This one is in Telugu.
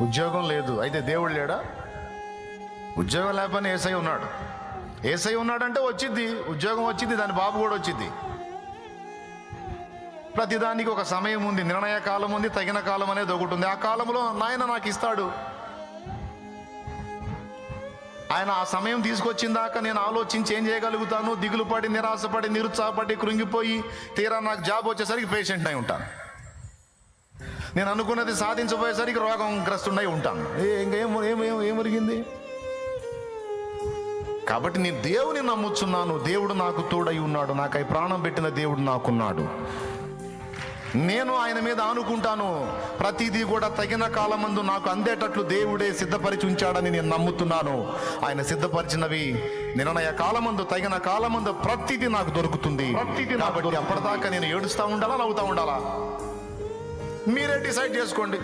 ఉద్యోగం లేదు. అయితే దేవుడు లేడా? ఉద్యోగం లేకపోయినా ఏసై ఉన్నాడు. ఏసై ఉన్నాడంటే వచ్చింది ఉద్యోగం వచ్చింది దాని బాబు కూడా వచ్చింది ప్రతిదానికి ఒక సమయం ఉంది. నిర్ణయ కాలం ఉంది. తగిన కాలం అనేది ఒకటి ఉంది. ఆ కాలంలో నాయన నాకు ఇస్తాడు. ఆయన ఆ సమయం తీసుకొచ్చిందాక నేను ఆలోచించి ఏం చేయగలుగుతాను? దిగులు పడి నిరాశపడి నిరుత్సాహపడి కృంగిపోయి తీరా నాకు జాబ్ వచ్చేసరికి పేషెంట్ అయి ఉంటాను. నేను అనుకున్నది సాధించబోయేసరికి రోగం గ్రస్తుడై ఉంటాను ఏ ఇంకేం ఏం ఏం ఏం ఒరిగింది? కాబట్టి నేను దేవుని నమ్ముచున్నాను. దేవుడు నాకు తోడై ఉన్నాడు. నాకై ప్రాణం పెట్టిన దేవుడు నాకున్నాడు. నేను ఆయన మీద ఆనుకుంటాను. ప్రతిదీ కూడా తగిన కాలమందు నాకు అందేటట్లు దేవుడే సిద్ధపరిచి ఉంచాడని నేను నమ్ముతున్నాను. ఆయన సిద్ధపరిచినవి నిర్ణయ కాలమందు తగిన కాలమందు ప్రతిదీ నాకు దొరుకుతుంది. కాబట్టి అప్పటిదాకా నేను ఏడుస్తా ఉండాలా నవ్వుతా ఉండాలా? మీరే డిసైడ్ చేసుకోండి.